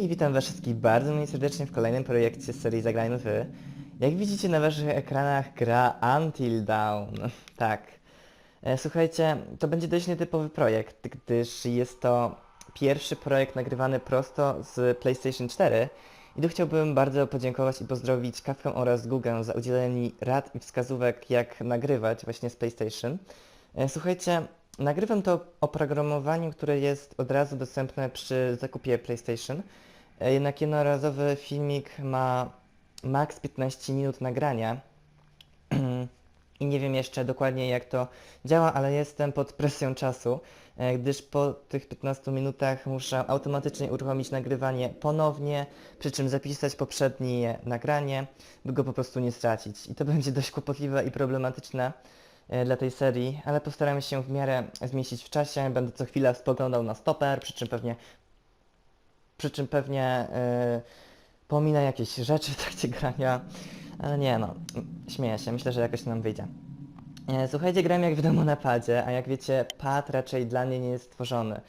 I witam was wszystkich bardzo mnie serdecznie w kolejnym projekcie z serii Zagrajmy Wy. Jak widzicie na waszych ekranach gra Until Dawn. tak. E, Słuchajcie, to będzie dość nietypowy projekt, gdyż jest to pierwszy projekt nagrywany prosto z PlayStation 4 i tu chciałbym bardzo podziękować i pozdrowić Kawkę oraz Google za udzielenie mi rad i wskazówek jak nagrywać właśnie z PlayStation. E, Słuchajcie, nagrywam to oprogramowaniu, które jest od razu dostępne przy zakupie PlayStation. E, Jednak jednorazowy filmik ma max 15 minut nagrania. I nie wiem jeszcze dokładnie jak to działa, ale jestem pod presją czasu, e, gdyż po tych 15 minutach muszę automatycznie uruchomić nagrywanie ponownie, przy czym zapisać poprzednie nagranie, by go po prostu nie stracić. I to będzie dość kłopotliwe i problematyczne e, dla tej serii, ale postaram się w miarę zmieścić w czasie. Będę co chwilę spoglądał na stoper, przy czym pewnie przy czym pewnie e, pominę jakieś rzeczy w trakcie grania, ale nie no, śmieję się, myślę, że jakoś nam wyjdzie. E, Słuchajcie, gram jak wiadomo na padzie, a jak wiecie, pad raczej dla mnie nie jest stworzony.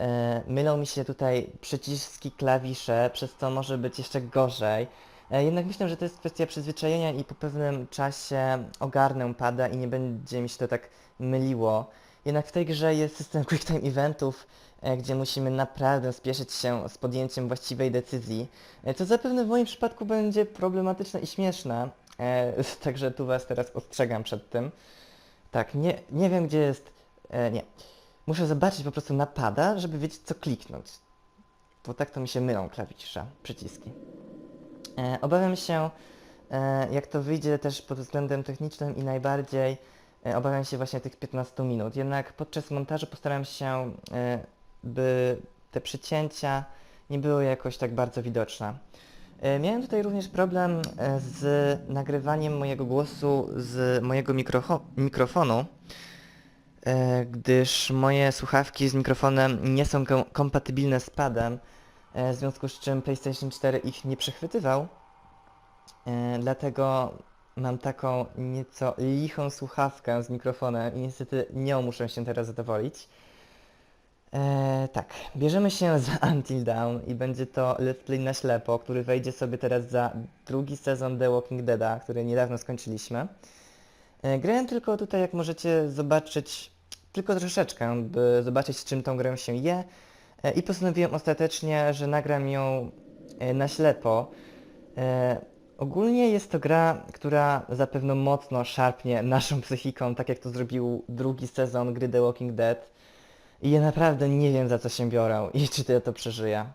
E, Mylą mi się tutaj przyciski, klawisze, przez co może być jeszcze gorzej. E, Jednak myślę, że to jest kwestia przyzwyczajenia i po pewnym czasie ogarnę pada i nie będzie mi się to tak myliło. Jednak w tej grze jest system Quick Time Eventów, e, gdzie musimy naprawdę spieszyć się z podjęciem właściwej decyzji, e, co zapewne w moim przypadku będzie problematyczne i śmieszne, także tu Was teraz ostrzegam przed tym. Tak, nie, nie wiem gdzie jest... Nie. Muszę zobaczyć po prostu napada, żeby wiedzieć co kliknąć. Bo tak to mi się mylą klawisze, przyciski. E, obawiam się, e, jak to wyjdzie też pod względem technicznym i najbardziej e, obawiam się właśnie tych 15 minut. Jednak podczas montażu postaram się, by te przycięcia nie były jakoś tak bardzo widoczne. Miałem tutaj również problem z nagrywaniem mojego głosu z mojego mikrofonu, gdyż moje słuchawki z mikrofonem nie są ko- kompatybilne z padem, w związku z czym PlayStation 4 ich nie przechwytywał. E, Dlatego mam taką nieco lichą słuchawkę z mikrofonem i niestety nią muszę się teraz zadowolić. E, tak, bierzemy się za Until Dawn i będzie to let's play na ślepo, który wejdzie sobie teraz za drugi sezon The Walking Deada, który niedawno skończyliśmy. E, grałem tylko tutaj, jak możecie zobaczyć, tylko troszeczkę, by zobaczyć czym tą grę się je e, i postanowiłem ostatecznie, że nagram ją e, na ślepo. E, ogólnie jest to gra, która zapewne mocno szarpnie naszą psychiką, tak jak to zrobił drugi sezon gry The Walking Dead. I ja naprawdę nie wiem za co się biorę i czy ja to przeżyję.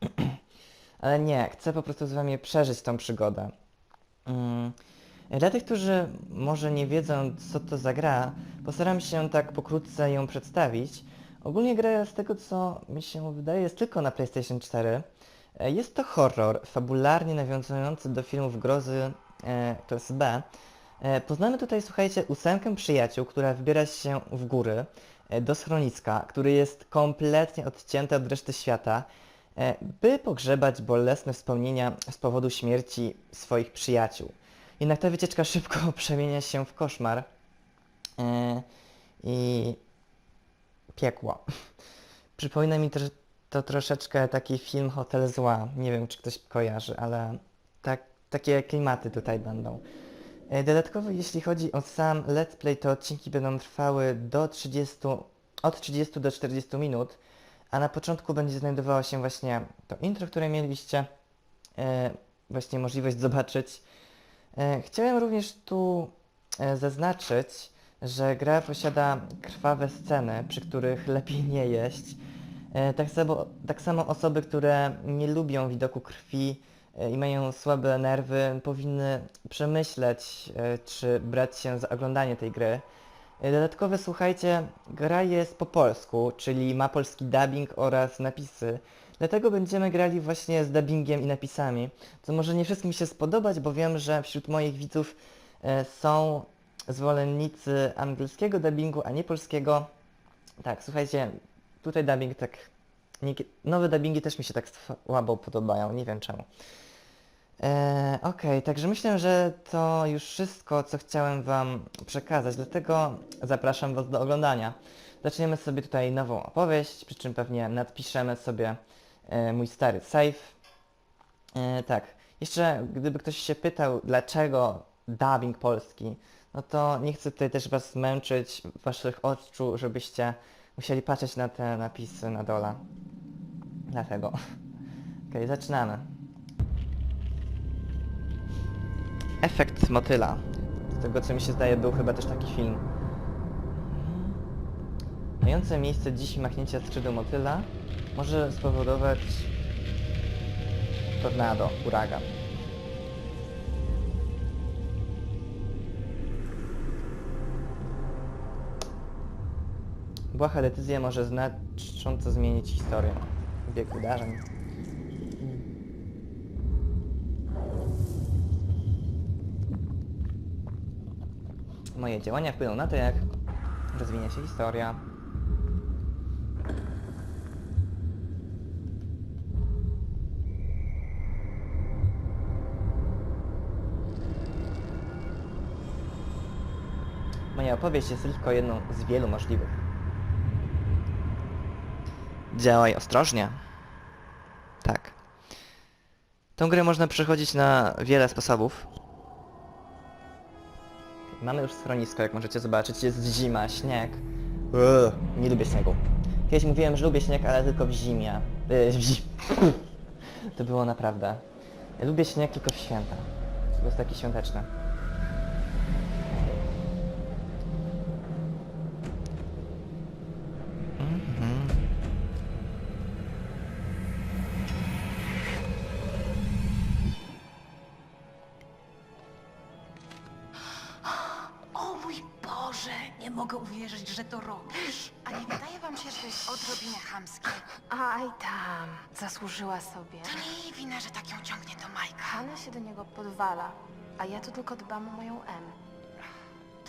Ale nie, chcę po prostu z wami przeżyć tą przygodę. Mm. Dla tych, którzy może nie wiedzą co to za gra, postaram się tak pokrótce ją przedstawić. Ogólnie gra z tego co mi się wydaje jest tylko na PlayStation 4. E, Jest to horror fabularnie nawiązujący do filmów grozy e, klasy B. E, Poznamy tutaj, słuchajcie, ósemkę przyjaciół, która wybiera się w góry e, do schroniska, który jest kompletnie odcięty od reszty świata, e, by pogrzebać bolesne wspomnienia z powodu śmierci swoich przyjaciół. Jednak ta wycieczka szybko przemienia się w koszmar e, i piekło. Przypomina mi to, troszeczkę taki film Hotel Zła. Nie wiem, czy ktoś kojarzy, ale tak, takie klimaty tutaj będą. E, Dodatkowo jeśli chodzi o sam let's play, to odcinki będą trwały do 30, od 30 do 40 minut, a na początku będzie znajdowało się właśnie to intro, które mieliście e, właśnie możliwość zobaczyć. E, chciałem również tu zaznaczyć, że gra posiada krwawe sceny, przy których lepiej nie jeść. E, tak, samo, tak samo osoby, które nie lubią widoku krwi e, i mają słabe nerwy, powinny przemyśleć, e, czy brać się za oglądanie tej gry. Dodatkowe, słuchajcie, gra jest po polsku, czyli ma polski dubbing oraz napisy. Dlatego będziemy grali właśnie z dubbingiem i napisami, co może nie wszystkim się spodobać, bo wiem, że wśród moich widzów są zwolennicy angielskiego dubbingu, a nie polskiego. Tak, słuchajcie, tutaj dubbing tak... Nowe dubbingi też mi się tak słabo podobają, nie wiem czemu. E, Okej, także myślę, że to już wszystko, co chciałem Wam przekazać, dlatego zapraszam Was do oglądania. Zaczniemy sobie tutaj nową opowieść, przy czym pewnie nadpiszemy sobie e, mój stary safe. E, tak, jeszcze gdyby ktoś się pytał, dlaczego dubbing polski, no to nie chcę tutaj też was męczyć, waszych oczu, żebyście musieli patrzeć na te napisy na dole. Dlatego. Okej, zaczynamy. Efekt motyla. Z tego co mi się zdaje był chyba też taki film. Mające miejsce dziś machnięcie skrzydła motyla może spowodować tornado, huragan. Błaha decyzja może znacząco zmienić historię, bieg wydarzeń. Moje działania wpłyną na to, jak rozwinie się historia. Moja opowieść jest tylko jedną z wielu możliwych. Działaj ostrożnie. Tak. Tą grę można przechodzić na wiele sposobów. Mamy już schronisko, jak możecie zobaczyć. Jest zima, śnieg. Ugh, nie lubię śniegu. Kiedyś mówiłem, że lubię śnieg, ale tylko w zimie. Yy, w zim... to było naprawdę. Ja lubię śnieg tylko w święta. To jest taki świąteczny. Zasłużyła sobie. To nie jej wina, że tak ją ciągnie do Majka. Hanna się do niego podwala, a ja tu tylko dbam o moją M.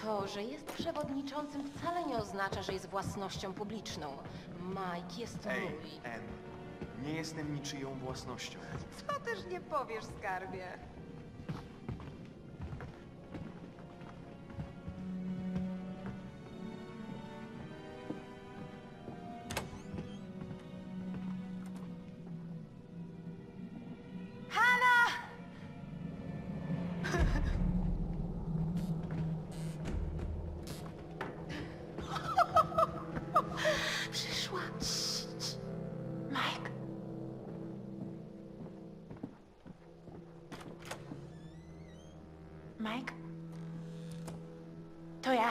To, że jest przewodniczącym wcale nie oznacza, że jest własnością publiczną. Mike jest Ej, mój. Em, nie jestem niczyją własnością. Co też nie powiesz, skarbie?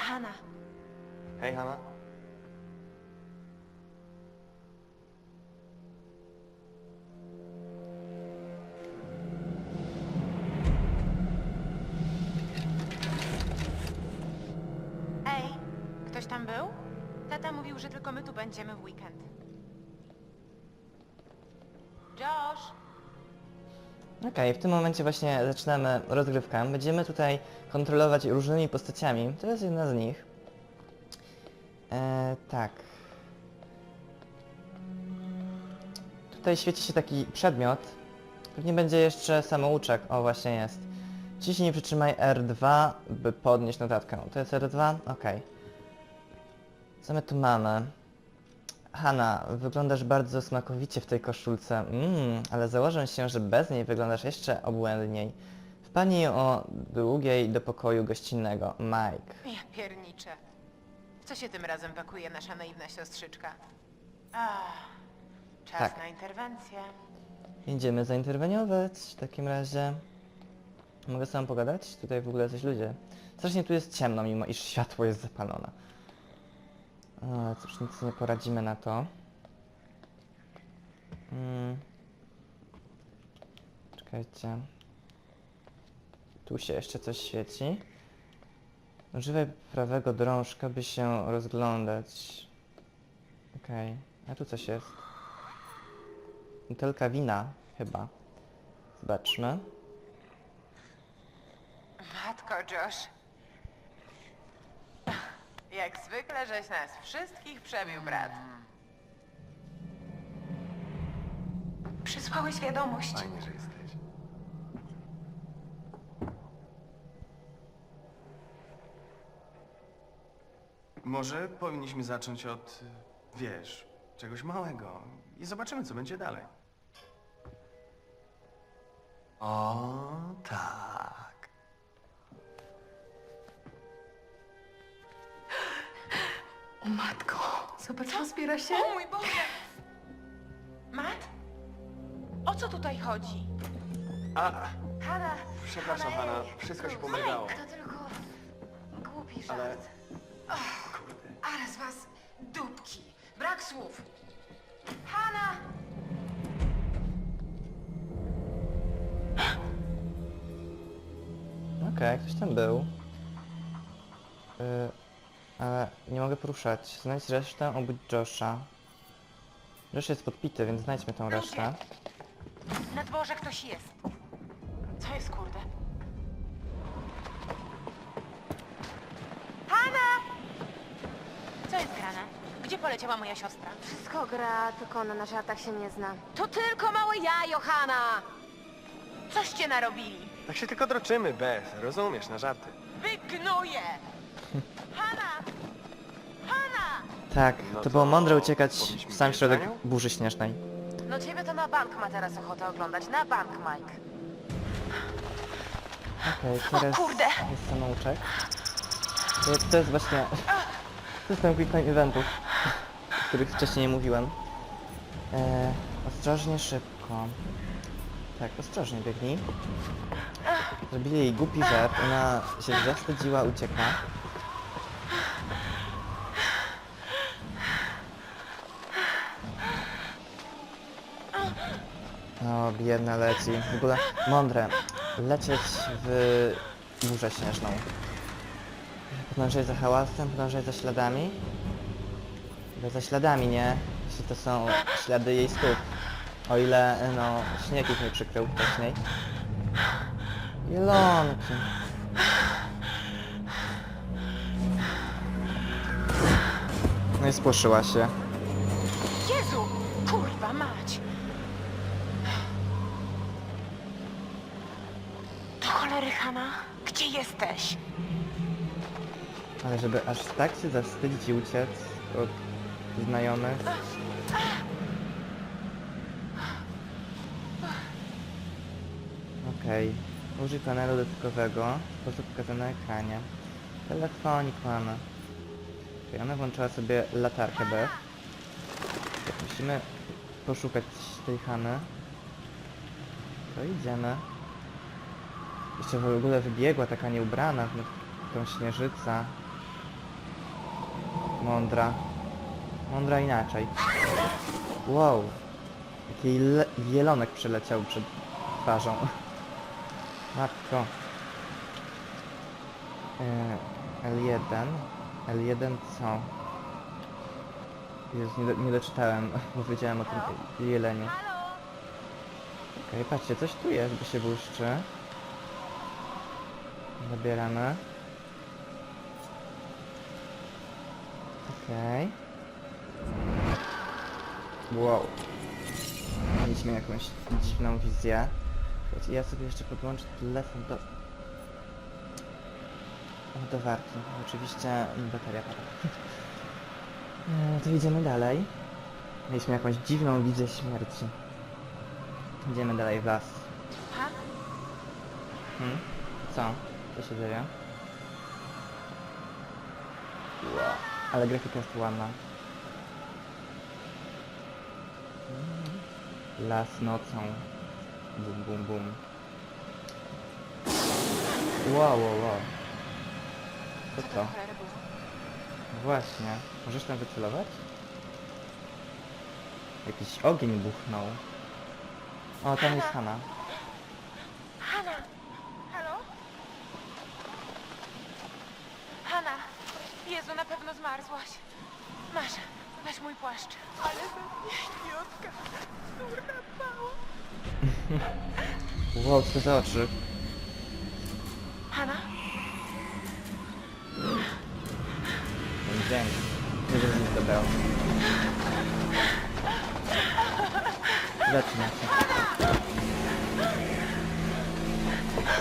To ja, Hanna. Hej, Hanna. Ej, ktoś tam był? Tata mówił, że tylko my tu będziemy w weekend. Okej, w tym momencie właśnie zaczynamy rozgrywkę. Będziemy tutaj kontrolować różnymi postaciami. To jest jedna z nich. E, tak. Tutaj świeci się taki przedmiot. Pewnie będzie jeszcze samouczek. O, właśnie jest. Ciśnij przytrzymaj R2, by podnieść notatkę. To jest R2? Okej. Co my tu mamy? Hanna, wyglądasz bardzo smakowicie w tej koszulce. Mmm, ale założę się, że bez niej wyglądasz jeszcze obłędniej. Wpadnij o długiej do pokoju gościnnego. Mike. Ja pierniczę. W co się tym razem pakuje nasza naiwna siostrzyczka? Ach, czas Tak. na interwencję. Idziemy zainterweniować w takim razie. Mogę z tobą pogadać? Tutaj w ogóle coś ludzie. Strasznie tu jest ciemno, mimo iż światło jest zapalone. Ale cóż, nic nie poradzimy na to. Mm. Czekajcie. Tu się jeszcze coś świeci. Używaj prawego drążka, by się rozglądać. Okej, a tu coś jest. Butelka wina, chyba. Zobaczmy. Matko, Josh. Jak zwykle, żeś nas wszystkich przebił, brat. Przysłałeś wiadomość. Fajnie, że jesteś. Może powinniśmy zacząć od, wiesz, czegoś małego i zobaczymy, co będzie dalej. O, tak. O matko, zobacz, rozbiera się. O mój Boże! Matt? O co tutaj chodzi? A, Hanna! przepraszam, Hanna, Hanna, ej. wszystko się pomyliło. To tylko głupi żart. Ale... Kurde. Ale z was dupki! Brak słów! Hanna! Okej, ktoś tam był. Yy, ale nie mogę poruszać. Znajdź resztę, obudź Josha. Josh jest podpity, więc znajdźmy tą resztę. Na dworze ktoś jest. Co jest, kurde? Hanna! Co jest grane? Gdzie poleciała moja siostra? Wszystko gra, tylko ona na żartach się nie zna. To tylko małe ja, Johanna! Coście narobili? Tak się tylko droczymy, Beth, rozumiesz, na żarty. Wygnuję! Hanna! Tak, No to było mądre uciekać powinniśmy w sam iść środek nią? burzy śnieżnej. No ciebie to na bank ma teraz ochotę oglądać. Na bank, Mike. Okej, teraz kurde! jest samouczek. To- To jest właśnie... To jest ten quick time eventów, o których wcześniej nie mówiłem. E, ostrożnie, szybko. Tak, ostrożnie biegnij. Zrobili jej głupi żart, ona się zawstydziła, ucieka. O, biedna leci. W ogóle mądre. Lecieć w burzę śnieżną. Podążaj za hałasem, podążaj za śladami. Chyba za śladami, nie? Jeśli to są ślady jej stóp. O ile, no, śnieg ich nie przykrył wcześniej. Jelonki. No i spłoszyła się. Jesteś? Ale żeby aż tak się zawstydzić i uciec od znajomych. Okej. Użyj panelu dotykowego w sposób wskazany na ekranie. Telefonik mamy. Okej, ona włączyła sobie latarkę B. Musimy poszukać tej Hany. To idziemy. Jeszcze w ogóle wybiegła taka nieubrana, no, tą śnieżyca. Mądra. Mądra inaczej. Wow. Jaki jelonek przeleciał przed twarzą. Matko. E, L1. L1 co? Jezus, nie, do, nie doczytałem, bo wiedziałem o tym jeleniu. Okej, patrzcie, coś tu jest, by się błyszczy. Zabieramy. Okej. Wow. Mieliśmy jakąś dziwną wizję. Ja sobie jeszcze podłączę telefon do... do warki. Oczywiście bateria pada. E, to idziemy dalej. Mieliśmy jakąś dziwną wizję śmierci. Idziemy dalej w las. Ha? Hmm? Co? Co się dzieje? Wow. Ale grafika jest ładna. Las nocą. Bum, bum, bum. Wow, wow, wow. Co to? Właśnie. Możesz tam wycelować? Jakiś ogień buchnął. O, tam jest. Hanna! Halo? Hanna! Jezu, na pewno zmarzłaś. Masz, weź mój płaszcz. Ale śmiotka. Durna mała. Wow, co to za oczy? Hanna? Dźwięk. Nie wiem, nic dobrego. Zaczyna się.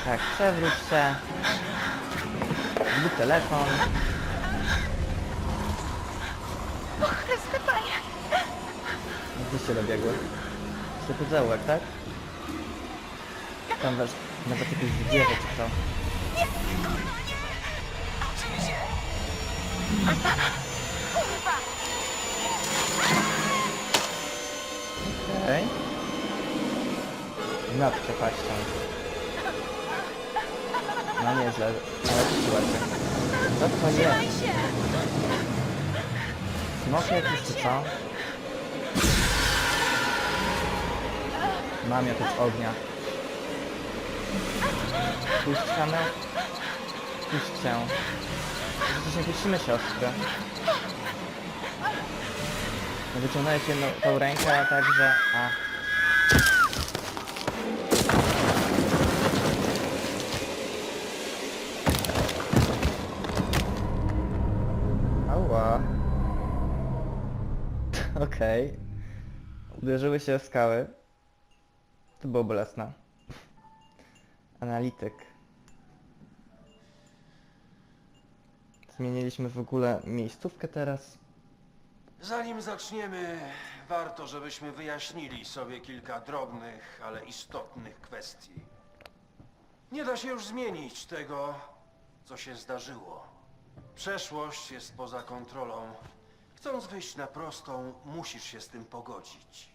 Tak, przewróć się. Zbudź telefon. O, Chryste Panie! Gdzie się dobiegły? Ślepy zaułek, tak? tam wiesz, nawet jakieś wieże czy to. Okej. Okay. Matkę patrzą. No nieźle, ale siła się. Co to jest? Smok jakiś czy co? Mam jakoś ognia. Puszczamy. Puść się. Przecież nie puścimy siostrę. No Wyciągnąłeś jedną tą rękę, a także... A. Ała. Okej. Uderzyły się skały. To było bolesne. Analityk. Zmieniliśmy w ogóle miejscówkę teraz. Zanim zaczniemy, warto, żebyśmy wyjaśnili sobie kilka drobnych, ale istotnych kwestii. Nie da się już zmienić tego, co się zdarzyło. Przeszłość jest poza kontrolą. Chcąc wyjść na prostą, musisz się z tym pogodzić.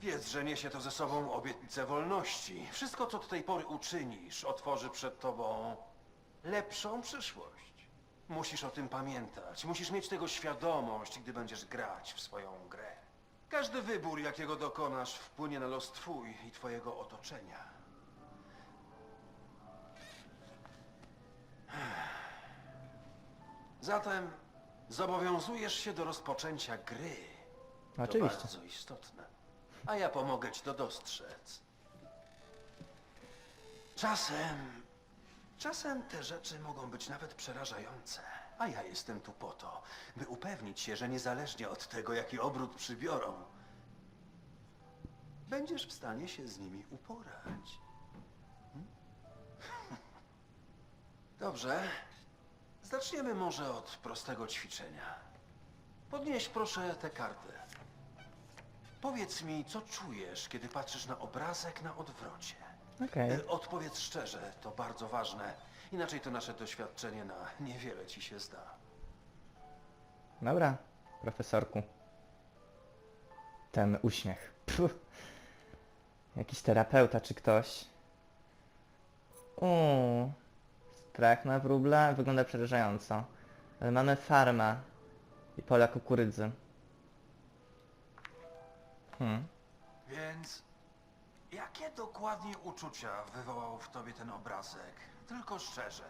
Wiedz, że niesie to ze sobą obietnicę wolności. Wszystko, co do tej pory uczynisz, otworzy przed tobą lepszą przyszłość. Musisz o tym pamiętać. Musisz mieć tego świadomość, gdy będziesz grać w swoją grę. Każdy wybór, jakiego dokonasz, wpłynie na los twój i twojego otoczenia. Zatem zobowiązujesz się do rozpoczęcia gry. Oczywiście. To bardzo istotne. A ja pomogę ci to dostrzec. Czasem, czasem te rzeczy mogą być nawet przerażające. A ja jestem tu po to, by upewnić się, że niezależnie od tego, jaki obrót przybiorą, będziesz w stanie się z nimi uporać. Hmm? Dobrze. Zaczniemy może od prostego ćwiczenia. Podnieś proszę tę kartę. Powiedz mi, co czujesz, kiedy patrzysz na obrazek na odwrocie. Okej. E, Odpowiedz szczerze, to bardzo ważne. Inaczej to nasze doświadczenie na niewiele ci się zda. Dobra, profesorku. Ten uśmiech. Puh. Jakiś terapeuta czy ktoś. Uuu. Strach na wróbla wygląda przerażająco. Ale mamy farmę i pola kukurydzy. Hmm. Więc jakie dokładnie uczucia wywołał w tobie ten obrazek? Tylko szczerze.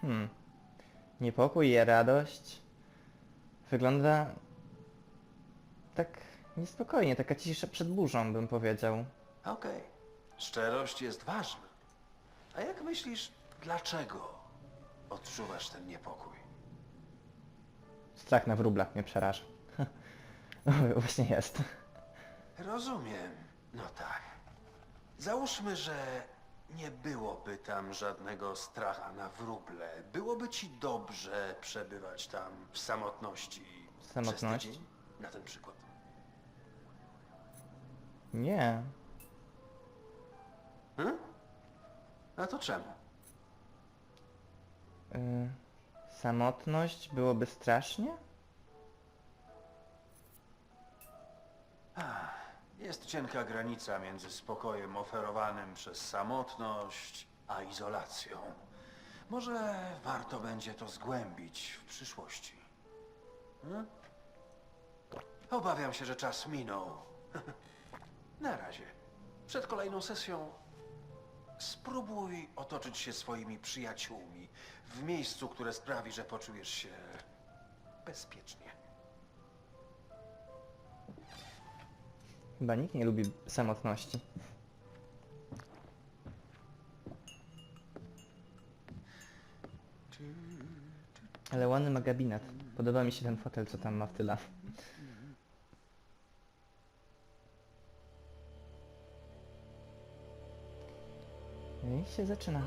Hmm. Niepokój i radość. Wygląda tak niespokojnie, taka cisza przed burzą, bym powiedział. Okej. Szczerość jest ważna. A jak myślisz, dlaczego odczuwasz ten niepokój? Strach na wróbla mnie przeraża. Właśnie jest. Rozumiem. No tak. Załóżmy, że nie byłoby tam żadnego stracha na wróble. Byłoby ci dobrze przebywać tam w samotności. przez Samotność? tydzień? Na ten przykład. Nie. Hmm? A to czemu? Y, samotność byłoby strasznie? Jest cienka granica między spokojem oferowanym przez samotność, a izolacją. Może warto będzie to zgłębić w przyszłości. Hmm? Obawiam się, że czas minął. Na razie. Przed kolejną sesją spróbuj otoczyć się swoimi przyjaciółmi w miejscu, które sprawi, że poczujesz się bezpiecznie. Chyba nikt nie lubi samotności. Ale ładny ma gabinet. Podoba mi się ten fotel, co tam ma w tyle. Się zaczyna.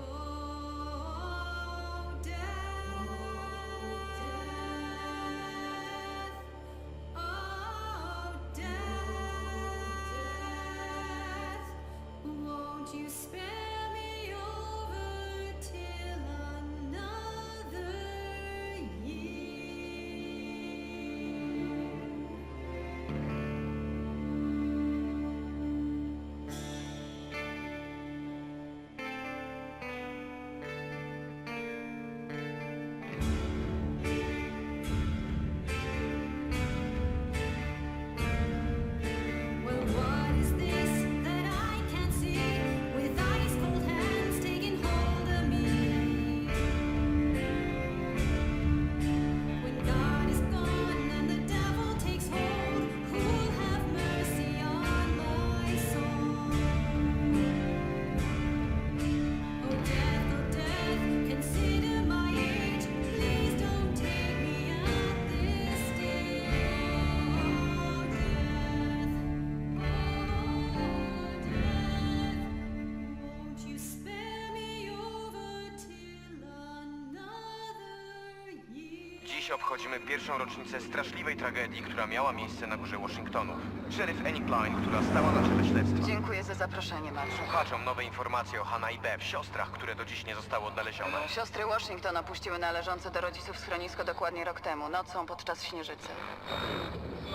Obchodzimy pierwszą rocznicę straszliwej tragedii, która miała miejsce na górze Washingtonu. Szeryf Annie Klein, która stała na czele śledztwa. Dziękuję za zaproszenie, Marszu. Słuchaczom nowe informacje o Hannah i Bev, siostrach, które do dziś nie zostały odnalezione. Siostry Washington opuściły należące do rodziców schronisko dokładnie rok temu, nocą podczas śnieżycy.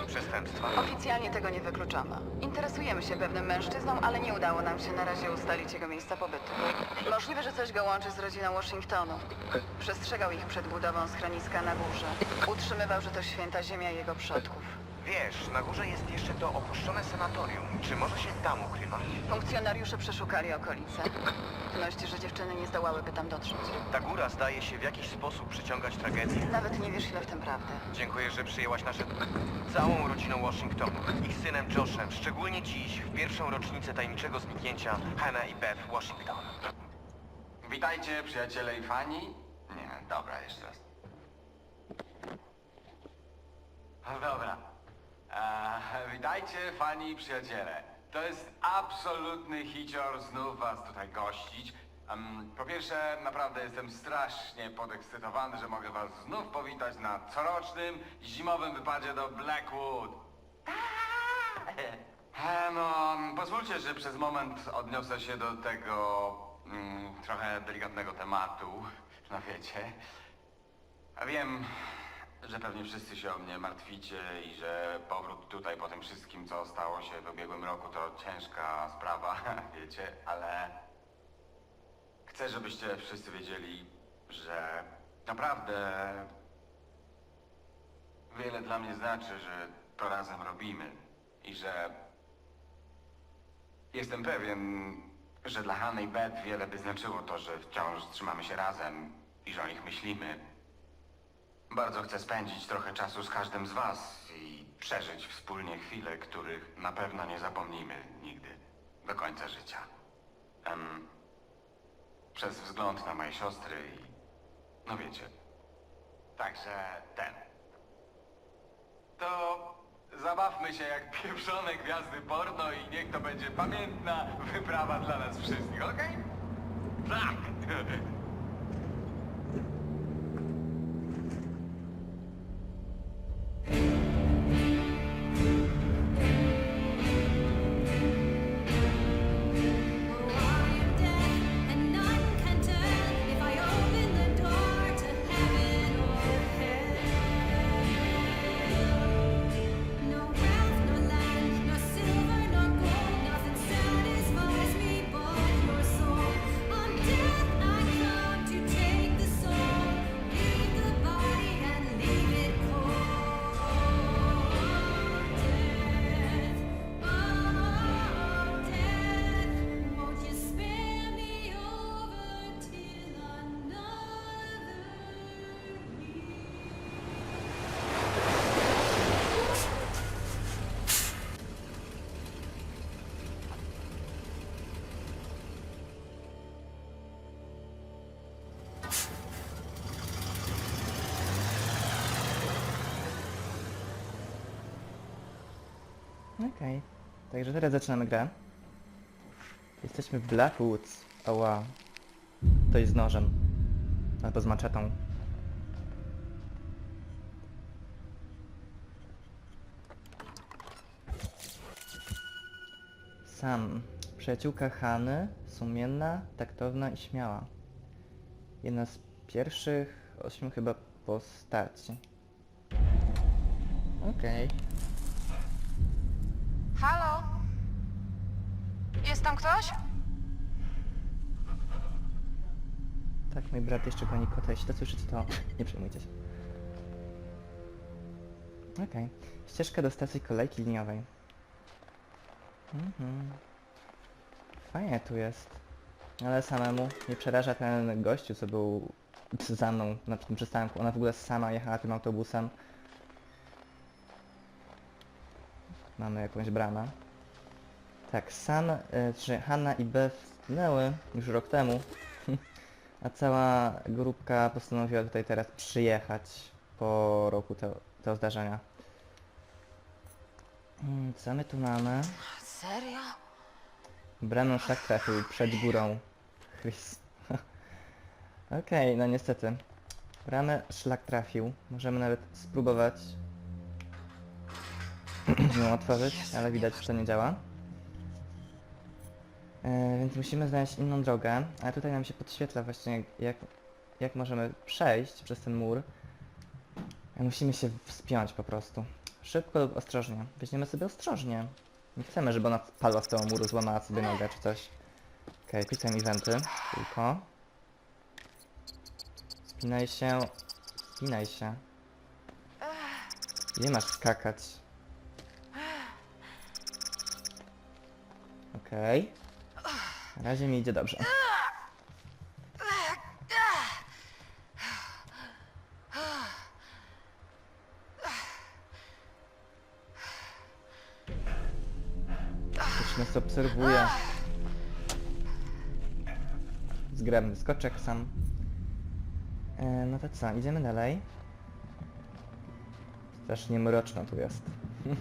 Przestępstwa. Oficjalnie tego nie wykluczamy. Interesujemy się pewnym mężczyzną, ale nie udało nam się na razie ustalić jego miejsca pobytu. Możliwe, że coś go łączy z rodziną Washingtonu. Przestrzegał ich przed budową schroniska na górze. Utrzymywał, że to święta ziemia jego przodków. Wiesz, na górze jest jeszcze to opuszczone sanatorium. Czy może się tam ukrywać? Funkcjonariusze przeszukali okolice. Wątpliwości, że dziewczyny nie zdołałyby tam dotrzeć. Ta góra zdaje się w jakiś sposób przyciągać tragedię. Nawet nie wiesz, ile w tym prawdy. Dziękuję, że przyjęłaś nasze... całą rodziną Washingtonu. Ich synem Joshem, szczególnie dziś, w pierwszą rocznicę tajemniczego zniknięcia Hannah i Beth Washington. Witajcie, przyjaciele i fani. Nie, dobra, jeszcze raz. Dobra. E, witajcie, fani i przyjaciele. To jest absolutny hicior znów was tutaj gościć. Po pierwsze, naprawdę jestem strasznie podekscytowany, że mogę was znów powitać na corocznym zimowym wypadzie do Blackwood. E, no, pozwólcie, że przez moment odniosę się do tego mm, trochę delikatnego tematu. No wiecie. A wiem, że pewnie wszyscy się o mnie martwicie i że powrót tutaj po tym wszystkim, co stało się w ubiegłym roku, to ciężka sprawa, wiecie, ale chcę, żebyście wszyscy wiedzieli, że naprawdę wiele dla mnie znaczy, że to razem robimy i że jestem pewien, że dla Hanny i Beth wiele by znaczyło to, że wciąż trzymamy się razem i że o nich myślimy. Bardzo chcę spędzić trochę czasu z każdym z was i przeżyć wspólnie chwile, których na pewno nie zapomnimy nigdy, do końca życia. Em, przez wzgląd na moje siostry i... no wiecie. Także ten. To zabawmy się jak pieprzone gwiazdy porno i niech to będzie pamiętna wyprawa dla nas wszystkich, okej? Tak! Okej. Także teraz zaczynamy grę. Jesteśmy w Blackwoods. Oła. To jest z nożem. Albo z maczetą. Sam. Przyjaciółka Hany, sumienna, taktowna i śmiała. Jedna z pierwszych ośmiu chyba postaci. Okej. Halo? Jest tam ktoś? Tak, mój brat jeszcze goni kota. Jeśli to słyszycie, to nie przejmujcie się. Okej. Ścieżka do stacji kolejki liniowej. Mhm. Fajnie tu jest. Ale samemu nie przeraża ten gościu, co był za mną na tym przystanku. Ona w ogóle sama jechała tym autobusem. Mamy jakąś bramę. Tak, San, y, czy Hanna i Beth zginęły już rok temu. A cała grupka postanowiła tutaj teraz przyjechać po roku te, tego zdarzenia. Mm, Co my tu mamy? Serio? Bramę szlak trafił przed górą. Chris. Okej, no niestety. Bramę szlak trafił. Możemy nawet spróbować ją otworzyć, ale widać, że to nie działa. E, więc musimy znaleźć inną drogę, ale tutaj nam się podświetla właśnie jak, jak możemy przejść przez ten mur. Musimy się wspiąć po prostu. Szybko lub ostrożnie. Weźmiemy sobie ostrożnie. Nie chcemy, żeby ona spadła z tego muru, złamała sobie nogę czy coś. Okej, okay, klikam eventy. Tylko. Spinaj się. Spinaj się. Gdzie masz skakać? Okej. Na razie mi idzie dobrze. Ktoś nas obserwuje. Zgrabny skoczek sam. E, no to co, idziemy dalej. Strasznie mroczno tu jest.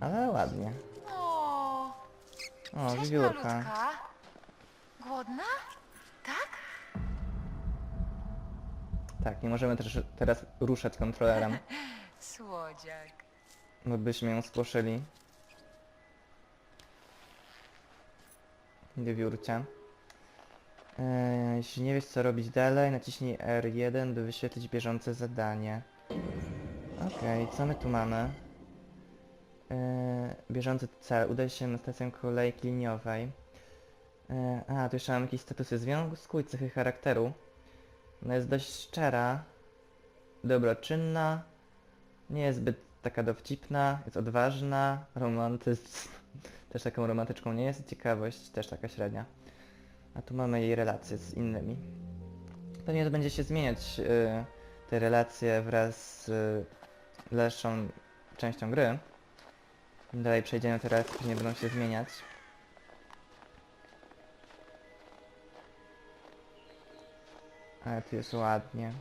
Ale ładnie. O, cześć wiewiórka. malutka. Głodna? Tak? Tak, nie możemy też teraz ruszać kontrolerem, Słodziak. bo byśmy ją spłoszyli. Wiewiórcia. Eee, jeśli nie wiesz co robić dalej, naciśnij R1, by wyświetlić bieżące zadanie. Okej, co my tu mamy? Eee, bieżący cel. Udaj się na stację kolejki liniowej. Eee, a, tu jeszcze mam jakieś statusy. Związku i cechy charakteru. Ona jest dość szczera, dobroczynna, nie jest zbyt taka dowcipna, jest odważna, romantyzm, też taką romantyczką nie jest, ciekawość też taka średnia. A tu mamy jej relacje z innymi. Pewnie to będzie się zmieniać, y, te relacje wraz z y, dalszą częścią gry. Dalej przejdziemy, te relacje później będą się zmieniać. Ale tu jest ładnie.